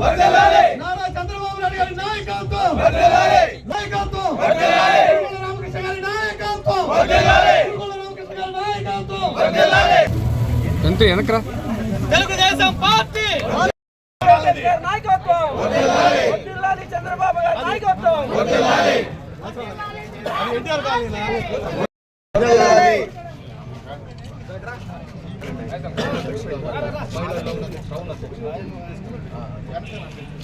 నారా చంద్రబాబు నాయుడు గారి నాయకత్వం. నాయకత్వం. తిరుమల రామకృష్ణ గారి నాయకత్వం. తిరుమల రామకృష్ణ గారి నాయకత్వం. ఎంత వెనకరా? తెలుగుదేశం పార్టీ. నాయకత్వం. చంద్రబాబు గారి నాయకత్వం.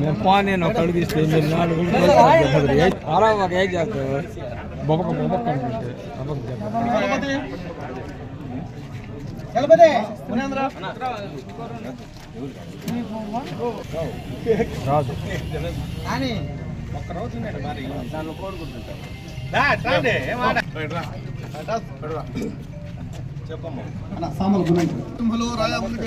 నేను పోనీ నేను ఒక అడుగు తీస్తే మీరు నాలుగు అలా ఒక ఏం చేస్తావు? బొబక బొబక అనుకుంటే బొబక చేద్దాం. రాజు. సింహలు రాజా ముందుకు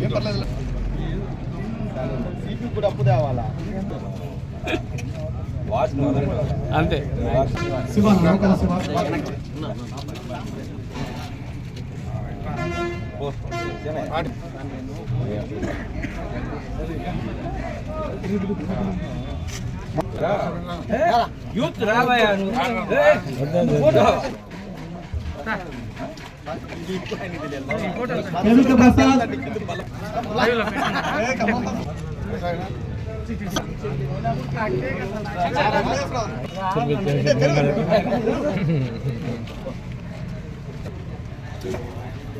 ఏం పర్లేదు కూడా అప్పు తేవాలా? అంతే. శివ నమ్మకం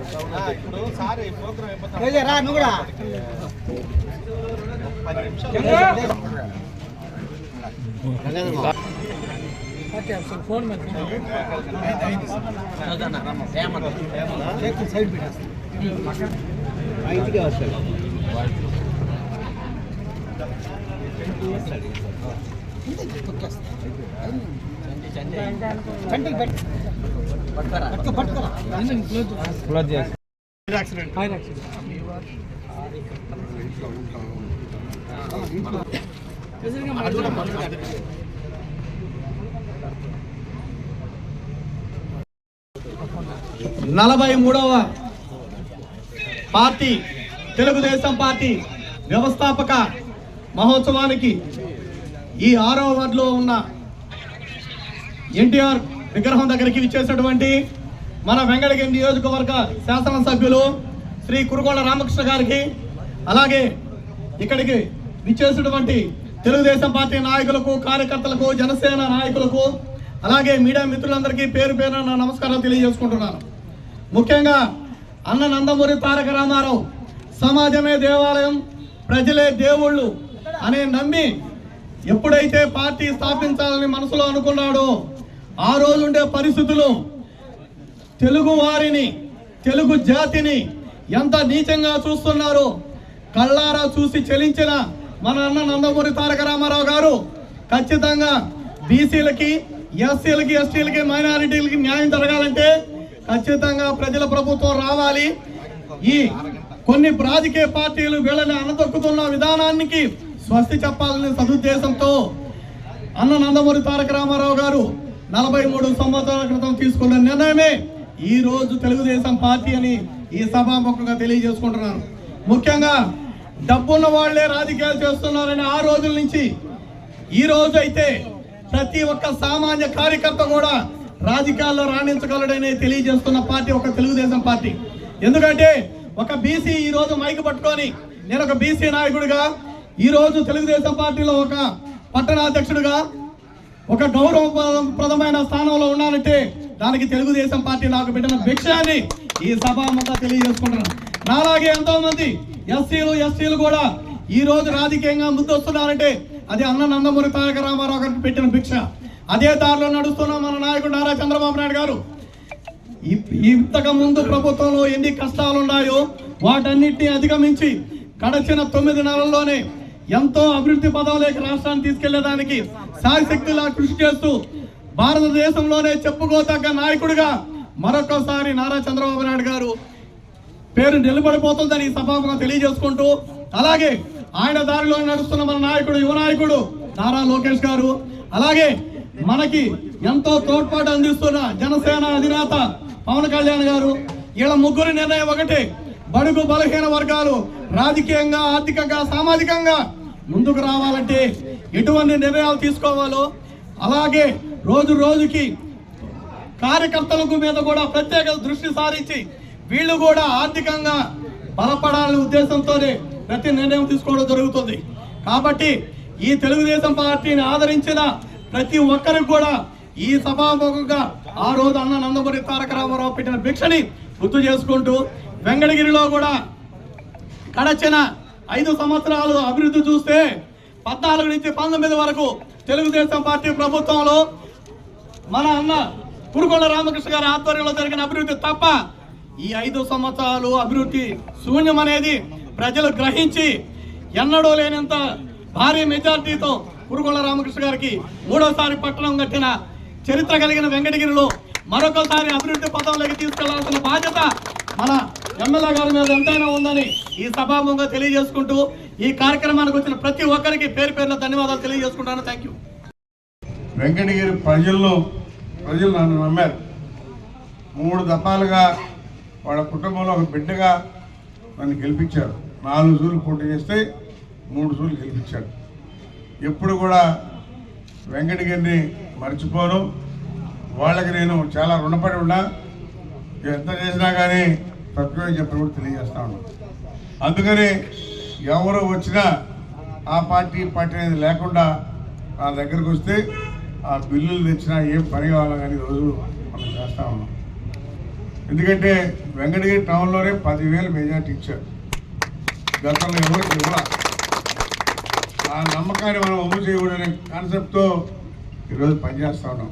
శివ యూత్ రాబోయా కేంద్ర ప్రసాద్ రా నువ్వు కూడా క్లోజ్ చేసి నలభై మూడవ పార్టీ తెలుగుదేశం పార్టీ వ్యవస్థాపక మహోత్సవానికి ఈ ఆరో వార్డులో ఉన్న ఎన్టీఆర్ విగ్రహం దగ్గరికి విచ్చేసినటువంటి మన వెంకటగిరి నియోజకవర్గ శాసనసభ్యులు శ్రీ కురుగోళ రామకృష్ణ గారికి అలాగే ఇక్కడికి విచ్చేసినటువంటి తెలుగుదేశం పార్టీ నాయకులకు కార్యకర్తలకు జనసేన నాయకులకు అలాగే మీడియా మిత్రులందరికీ పేరు పేరున నా నమస్కారాలు తెలియజేసుకుంటున్నాను. ముఖ్యంగా అన్న నందమూరి తారక రామారావు సమాజమే దేవాలయం ప్రజలే దేవుళ్ళు అనే నమ్మి ఎప్పుడైతే పార్టీ స్థాపించాలని మనసులో అనుకున్నాడో ఆ రోజు ఉండే పరిస్థితులు తెలుగు వారిని తెలుగు జాతిని ఎంత నీచంగా చూస్తున్నారో కళ్ళారా చూసి చెలించిన మన అన్న నందమూరి తారక రామారావు గారు ఖచ్చితంగా బీసీలకి ఎస్సీలకి ఎస్టీలకి మైనారిటీలకి న్యాయం జరగాలంటే ఖచ్చితంగా ప్రజల ప్రభుత్వం రావాలి. ఈ కొన్ని రాజకీయ పార్టీలు వీళ్ళని అనదొక్కుతున్న విధానానికి స్వస్తి చెప్పాలనే సదుద్దేశంతో అన్న నందమూరి తారక రామారావు గారు నలభై మూడు సంవత్సరాల క్రితం తీసుకున్న నిర్ణయమే ఈ రోజు తెలుగుదేశం పార్టీ అని ఈ సభాముఖంగా తెలియజేసుకుంటున్నాను ముఖ్యంగా డబ్బున్న వాళ్ళే రాజకీయాలు చేస్తున్నారని ఆ రోజుల నుంచి ఈ రోజు అయితే ప్రతి ఒక్క సామాన్య కార్యకర్త కూడా రాజకీయాల్లో రాణించగలడని తెలియజేస్తున్న పార్టీ ఒక తెలుగుదేశం పార్టీ. ఎందుకంటే ఒక బీసీ ఈ రోజు మైకు పట్టుకొని నేను ఒక బీసీ నాయకుడిగా ఈ రోజు తెలుగుదేశం పార్టీలో ఒక పట్టణాధ్యక్షుడిగా ఒక గౌరవప్రదమైన స్థానంలో ఉన్నానంటే దానికి తెలుగుదేశం పార్టీ నాకు పెట్టిన భిక్షాన్ని ఈ సభాముఖంగా తెలియజేసుకుంటున్నాను. నాలాగే ఎంతో మంది ఎస్సీలు ఎస్టీలు కూడా ఈ రోజు రాజకీయంగా ముందొస్తున్నారంటే అది అన్న నందమూరి తారక రామారావు గారికి పెట్టిన భిక్ష. అదే దారిలో నడుస్తున్న మన నాయకుడు నారా చంద్రబాబు నాయుడు గారు. ఇ- ఇంతకు ముందు ప్రభుత్వంలో ఎన్ని కష్టాలు ఉన్నాయో వాటన్నిటిని అధిగమించి గడచిన తొమ్మిది నెలల్లోనే ఎంతో అభివృద్ధి పదవులేకి రాష్ట్రాన్ని తీసుకెళ్ళేదానికి శాయశక్తిలా కృషి చేస్తూ భారతదేశంలోనే చెప్పుకోదగ్గ నాయకుడిగా మరొకసారి నారా చంద్రబాబు నాయుడు గారు పేరు నిలబడిపోతుందని ఈ సభాముగా తెలియజేసుకుంటూ అలాగే ఆయన దారిలో నడుస్తున్న మన నాయకుడు యువ నాయకుడు నారా లోకేష్ గారు అలాగే మనకి ఎంతో తోడ్పాటు అందిస్తున్న జనసేన అధినేత పవన్ కళ్యాణ్ గారు వీళ్ళ ముగ్గురు నిర్ణయం ఒకటి బడుగు బలహీన వర్గాలు రాజకీయంగా ఆర్థికంగా సామాజికంగా ముందుకు రావాలంటే ఎటువంటి నిర్ణయాలు తీసుకోవాలో అలాగే రోజు రోజుకి కార్యకర్తలకు మీద కూడా ప్రత్యేక దృష్టి సారించి వీళ్ళు కూడా ఆర్థికంగా బలపడాలనే ఉద్దేశంతోనే ప్రతి నిర్ణయం తీసుకోవడం జరుగుతుంది. కాబట్టి ఈ తెలుగుదేశం పార్టీని ఆదరించిన ప్రతి ఒక్కరికి కూడా ఈ సభాముఖంగా ఆ రోజు అన్న నందమూరి తారక రామారావు పెట్టిన భిక్షని గుర్తు చేసుకుంటూ వెంకటగిరిలో కూడా గడచిన ఐదు సంవత్సరాలు అభివృద్ధి చూస్తే పద్నాలుగు నుంచి పంతొమ్మిది వరకు తెలుగుదేశం పార్టీ ప్రభుత్వంలో మన అన్న పురుకొండ రామకృష్ణ గారి ఆధ్వర్యంలో జరిగిన అభివృద్ధి తప్ప ఈ ఐదు సంవత్సరాలు అభివృద్ధి శూన్యం అనేది ప్రజలు గ్రహించి ఎన్నడూ లేనంత భారీ మెజార్టీతో పురుకొండ రామకృష్ణ గారికి మూడోసారి పట్టణం కట్టిన చరిత్ర కలిగిన వెంకటగిరిలో మరొకసారి అభివృద్ధి పథంలోకి తీసుకెళ్ళాల్సిన బాధ్యత మన ఎమ్మెల్యే గారి మీద ఎంతైనా ఉందని ఈ సభాముఖంగా తెలియజేసుకుంటూ ఈ కార్యక్రమానికి వచ్చిన ప్రతి ఒక్కరికి పేరు పేరున ధన్యవాదాలు తెలియజేసుకుంటాను. థ్యాంక్ యూ వెంకటగిరి ప్రజలను ప్రజలు నన్ను నమ్మారు. మూడు దఫాలుగా వాళ్ళ కుటుంబంలో ఒక బిడ్డగా నన్ను గెలిపించారు. నాలుగు సూర్లు పోటీ చేస్తే మూడు సూర్లు గెలిపించాడు ఎప్పుడు కూడా వెంకటగిరిని మర్చిపోను. వాళ్ళకి నేను చాలా రుణపడి ఉన్నా. ఎంత చేసినా కానీ తక్కువే చెప్పినప్పుడు తెలియజేస్తా ఉన్నాం. అందుకని ఎవరు వచ్చినా ఆ పార్టీ పార్టీ అనేది లేకుండా నా దగ్గరకు వస్తే ఆ బిల్లులు తెచ్చినా ఏం పని కావాలో కానీ రోజు మనం చేస్తా ఉన్నాం. ఎందుకంటే వెంకటగిరి టౌన్లోనే పదివేలు మెజార్టీ ఇచ్చారు. గతంలో ఎవరికి ఇవ్వరా ఆ నమ్మకాన్ని మనం అమలు చేయకూడదనే కాన్సెప్ట్తో ఈరోజు పనిచేస్తా ఉన్నాం.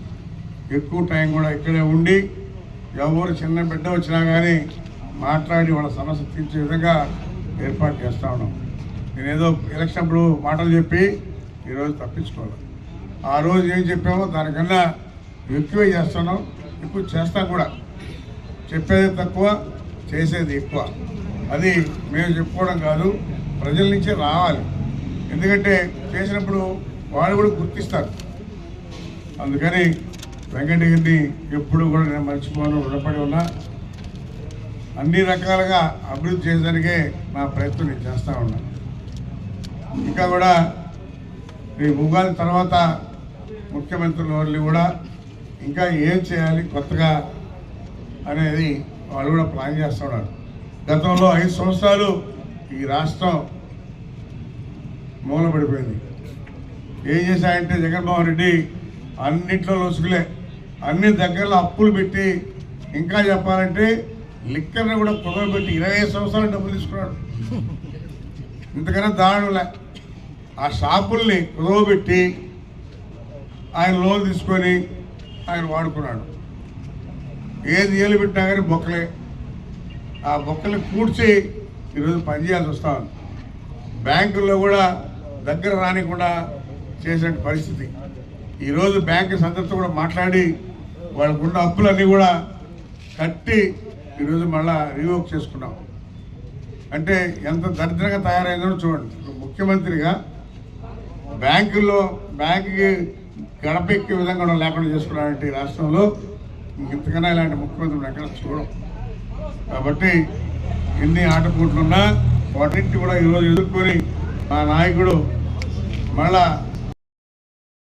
ఎక్కువ టైం కూడా ఇక్కడే ఉండి ఎవరు చిన్న బిడ్డ వచ్చినా కానీ మాట్లాడి వాళ్ళ సమస్య తీర్చే విధంగా ఏర్పాటు చేస్తా ఉన్నాం. నేనేదో ఎలక్షన్ అప్పుడు మాటలు చెప్పి ఈరోజు తప్పించుకోవాలి. ఆ రోజు ఏం చెప్పామో దానికన్నా ఎక్కువే చేస్తున్నాం. ఎక్కువ చేస్తాం కూడా. చెప్పేది తక్కువ చేసేది ఎక్కువ. అది మేము చెప్పుకోవడం కాదు ప్రజల నుంచే రావాలి. ఎందుకంటే చేసినప్పుడు వాళ్ళు కూడా గుర్తిస్తారు. అందుకని వెంకటగిరిని ఎప్పుడు కూడా నేను మర్చిపోను రుణపడి ఉన్నా. అన్ని రకాలుగా అభివృద్ధి చేయడానికే నా ప్రయత్నం నేను చేస్తూ ఉన్నాను ఇంకా కూడా ఈ ఉగాది తర్వాత ముఖ్యమంత్రుల వాళ్ళు కూడా ఇంకా ఏం చేయాలి కొత్తగా అనేది వాళ్ళు కూడా ప్లాన్ చేస్తున్నారు గతంలో ఐదు సంవత్సరాలు ఈ రాష్ట్రం మూలపడిపోయింది ఏం చేశాయంటే జగన్మోహన్ రెడ్డి అన్నిట్లో లొసుగులే. అన్ని దగ్గరలో అప్పులు పెట్టి ఇంకా చెప్పాలంటే లిక్కర్ని కూడా పొగబెట్టి ఇరవై సంవత్సరాలు డబ్బులు తీసుకున్నాడు. ఇంతకన్నా దారుణంలే. ఆ షాపుల్ని కుదవబెట్టి ఆయన లోన్ తీసుకొని ఆయన వాడుకున్నాడు. ఏది ఏలు పెట్టినా కానీ బొక్కలే. ఆ బొక్కలు కూర్చి ఈరోజు పనిచేయాల్సి వస్తా ఉంది. బ్యాంకుల్లో కూడా దగ్గర రానికుండా చేసిన పరిస్థితి. ఈరోజు బ్యాంకు సందర్తో కూడా మాట్లాడి వాళ్ళకున్న అప్పులన్నీ కూడా కట్టి ఈరోజు మళ్ళా రివోక్ చేసుకున్నాం. అంటే ఎంత దరిద్రంగా తయారైందో చూడండి. ముఖ్యమంత్రిగా బ్యాంకుల్లో బ్యాంకుకి గడపెక్కే విధంగా కూడా లేకుండా చేసుకున్నారంటే ఈ రాష్ట్రంలో ఇంతకన్నా ఇలాంటి ముఖ్యమంత్రులు ఎక్కడ చూడం. కాబట్టి ఎన్ని ఆటపోట్లున్నా వాటింటి కూడా ఈరోజు ఎదుర్కొని మా నాయకుడు మళ్ళా